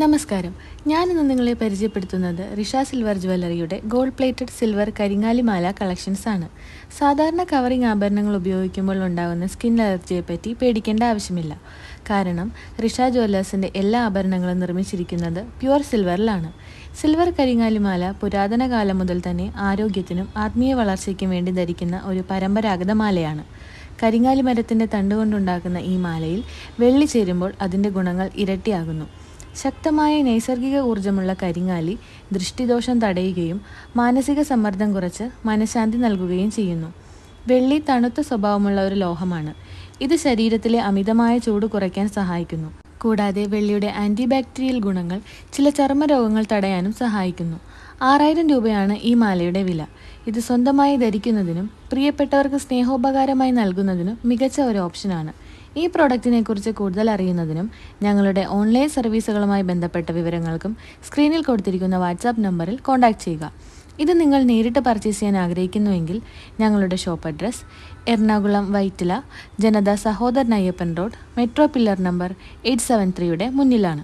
നമസ്കാരം. ഞാനിന്ന് നിങ്ങളെ പരിചയപ്പെടുത്തുന്നത് റിഷ സിൽവർ ജ്വല്ലറിയുടെ ഗോൾഡ് പ്ലേറ്റഡ് സിൽവർ കരിങ്ങാലിമാല കളക്ഷൻസ് ആണ്. സാധാരണ കവറിംഗ് ആഭരണങ്ങൾ ഉപയോഗിക്കുമ്പോൾ ഉണ്ടാകുന്ന സ്കിൻ അലർജിയെ പറ്റി പേടിക്കേണ്ട ആവശ്യമില്ല. കാരണം റിഷ ജ്വല്ലേഴ്സിന്റെ എല്ലാ ആഭരണങ്ങളും നിർമ്മിച്ചിരിക്കുന്നത് പ്യുവർ സിൽവറിലാണ് സിൽവർ കരിങ്ങാലിമാല പുരാതന കാലം മുതൽ തന്നെ ആരോഗ്യത്തിനും ആത്മീയ വളർച്ചയ്ക്കും വേണ്ടി ധരിക്കുന്ന ഒരു പരമ്പരാഗത മാലയാണ്. കരിങ്ങാലി മരത്തിന്റെ തണ്ടുകൊണ്ടുണ്ടാക്കുന്ന ഈ മാലയിൽ വെള്ളി ചേരുമ്പോൾ അതിന്റെ ഗുണങ്ങൾ ഇരട്ടിയാകുന്നു. ശക്തമായ നൈസർഗിക ഊർജമുള്ള കരിങ്ങാലി ദൃഷ്ടിദോഷം തടയുകയും മാനസിക സമ്മർദ്ദം കുറച്ച് മനഃശാന്തി നൽകുകയും ചെയ്യുന്നു. വെള്ളി തണുത്ത സ്വഭാവമുള്ള ഒരു ലോഹമാണ്. ഇത് ശരീരത്തിലെ അമിതമായ ചൂട് കുറയ്ക്കാൻ സഹായിക്കുന്നു. കൂടാതെ വെള്ളിയുടെ ആന്റി ബാക്ടീരിയൽ ഗുണങ്ങൾ ചില ചർമ്മരോഗങ്ങൾ തടയാനും സഹായിക്കുന്നു. ആറായിരം രൂപയാണ് ഈ മാലയുടെ വില. ഇത് സ്വന്തമായി ധരിക്കുന്നതിനും പ്രിയപ്പെട്ടവർക്ക് സ്നേഹോപകാരമായി നൽകുന്നതിനും മികച്ച ഒരു ഓപ്ഷനാണ്. ഈ പ്രോഡക്റ്റിനെ കുറിച്ച് കൂടുതൽ അറിയുന്നതിനും ഞങ്ങളുടെ ഓൺലൈൻ സർവീസുകളുമായി ബന്ധപ്പെട്ട വിവരങ്ങൾക്കും സ്ക്രീനിൽ കൊടുത്തിരിക്കുന്ന വാട്സാപ്പ് നമ്പറിൽ കോൺടാക്റ്റ് ചെയ്യുക. ഇത് നിങ്ങൾ നേരിട്ട് പർച്ചേസ് ചെയ്യാൻ ആഗ്രഹിക്കുന്നുവെങ്കിൽ ഞങ്ങളുടെ shop address Ernakulam Vyttila Janatha Sahodaran Ayyappan road metro pillar number eight seven ത്രീയുടെ മുന്നിലാണ്.